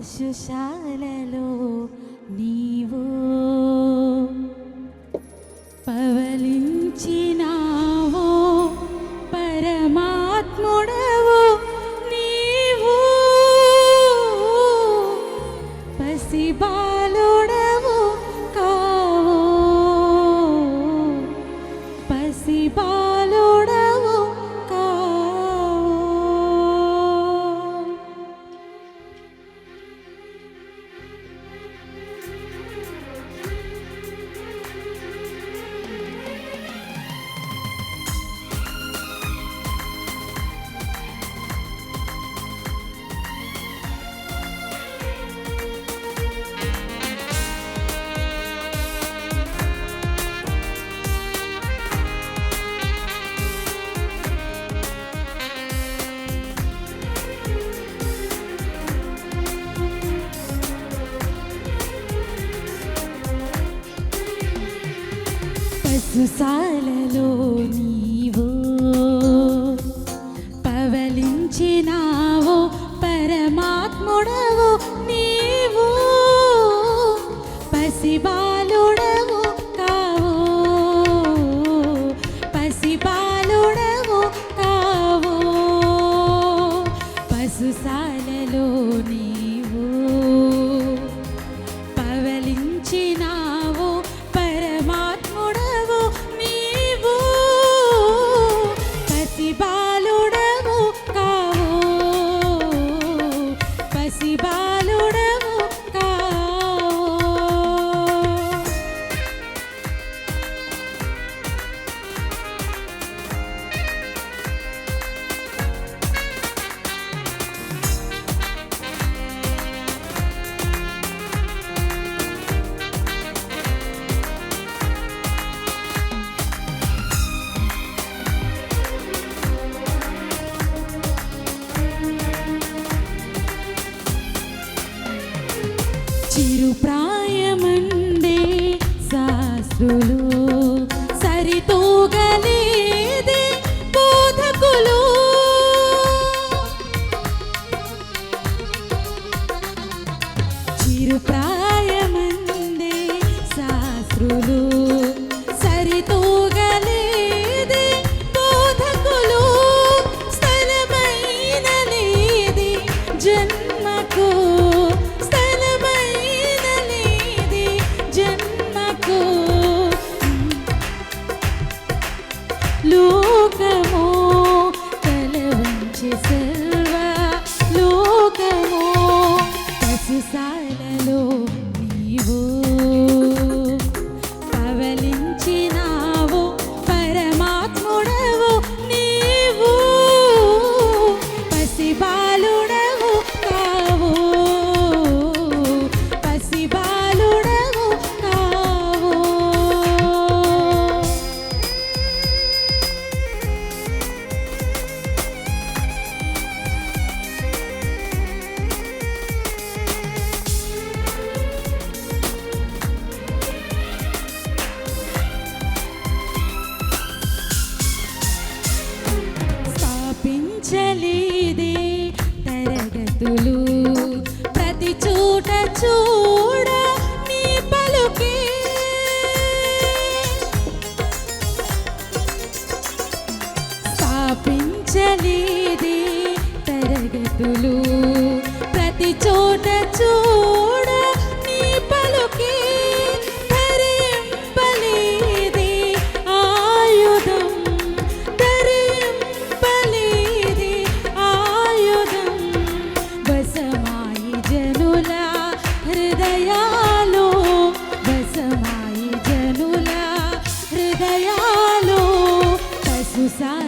పశుశాలలో నీవు పవలించినా పసుసాలలో నీవు చిరుప్రాయమందే శాస్త్రులు సరితూగలేదే బోధకులు. చిరుప్రాయమందే శాస్త్రులు జన్మకు లోకము తల వంచి సెల్వ లోకము పసుసాలలో నీవు. పవలించినావు పరమాత్ముడవు నీవు. పసిబాలుడవు కావు. ప్రతి చూడ నీ పలుకే. స్థాపించలేది తరగతులు ప్రతి చోట చూడ నీ పలుకే. ధరింపలేది ఆయుధం ధరింపలేది ఆయుధం. బసమ పశుశాలలో